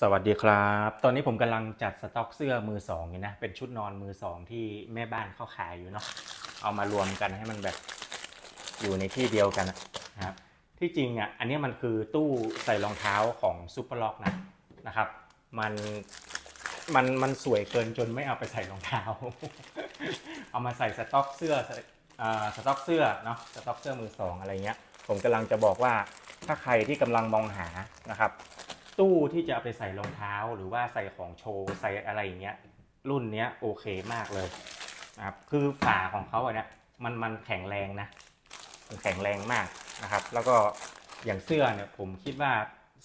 สวัสดีครับ ตอนนี้ผมกำลังจัดสต็อกเสื้อมือสองอยู่นะ เป็นชุดนอนมือสองที่แม่บ้านเขาขายอยู่เนาะ เอามารวมกันให้มันแบบอยู่ในที่เดียวกันนะครับ ที่จริงอะ อันนี้มันคือตู้ใส่รองเท้าของซูเปอร์ล็อกนะนะครับ มันมันมันสวยเกินจนไม่เอาไปใส่รองเท้า เอามาใส่สต็อกเสื้ออ่าสต็อกเสื้อเนาะ สต็อกเสื้อมือสองอะไรเงี้ย ผมกำลังจะบอกว่าถ้าใครที่กำลังมองหานะครับ ตู้ที่จะเอาไปใส่รองเท้าหรือว่าใส่ของโชว์ใส่อะไรอย่างเงี้ยรุ่นเนี้ยโอเคมากเลยนะครับคือฝาของเขาอะเนี่ยมันมันแข็งแรงนะมันแข็งแรงมากนะครับ แล้วก็อย่างเสื้อเนี่ยผมคิดว่า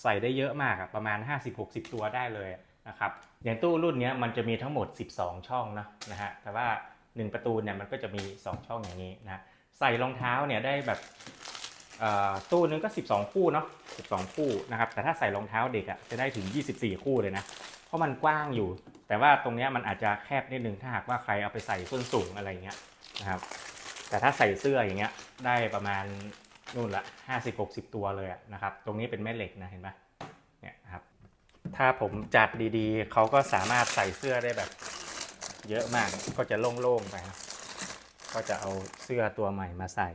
ใส่ได้เยอะมากอะประมาณ 50-60 ตัวได้เลยนะครับอย่างตู้รุ่นเนี้ยมันจะมีทั้งหมด 12 ช่องนะนะฮะแต่ว่า 1 ประตูเนี่ยมันก็จะมี 2 ช่องอย่างนี้นะใส่รองเท้าเนี่ยได้แบบ ตู้นึงก็ 12 คู่เนาะ12 คู่นะครับแต่ถ้าใส่รองเท้าเด็กอะ่ะจะได้ถึง 24 คู่เลยนะ เพราะมันกว้างอยู่ แต่ว่าตรงนี้มันอาจจะแคบนิดนึงถ้าหากว่าใครเอาไปใส่ส้นสูงอะไรเงี้ยนะครับแต่ถ้าใส่เสื้ออย่างเงี้ยได้ประมาณนู่นละ 50-60 ตัวเลยะนะครับตรงนี้เป็นแม่เหล็กนะเห็นปะเนี่ยครับถ้าผมจัดดีๆ เขาก็สามารถใส่เสื้อได้แบบเยอะมากก็จะโล่งๆไปก็จะเอาเสื้อตัวใหม่มาใส่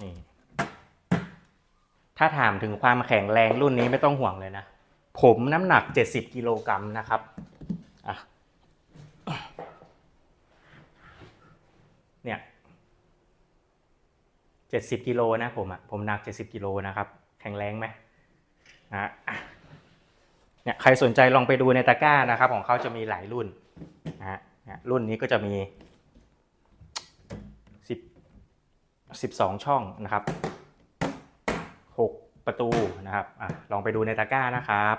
นี่ถ้าถามถึงความแข็งแรงรุ่นนี้ไม่ต้องห่วงเลยนะ ผมน้ำหนัก 70 กิโลกรัมนะครับอะเนี่ย70กิโลนะผมอะผมหนัก70กิโลนะครับ แข็งแรงไหมนะเนี่ยใครสนใจลองไปดูในตะกร้านะครับ ของเขาจะมีหลายรุ่นนะฮะรุ่นนี้ก็จะมี 12 ช่องนะครับ 6 ประตูนะครับอลองไปดูในตะกร้านะครับ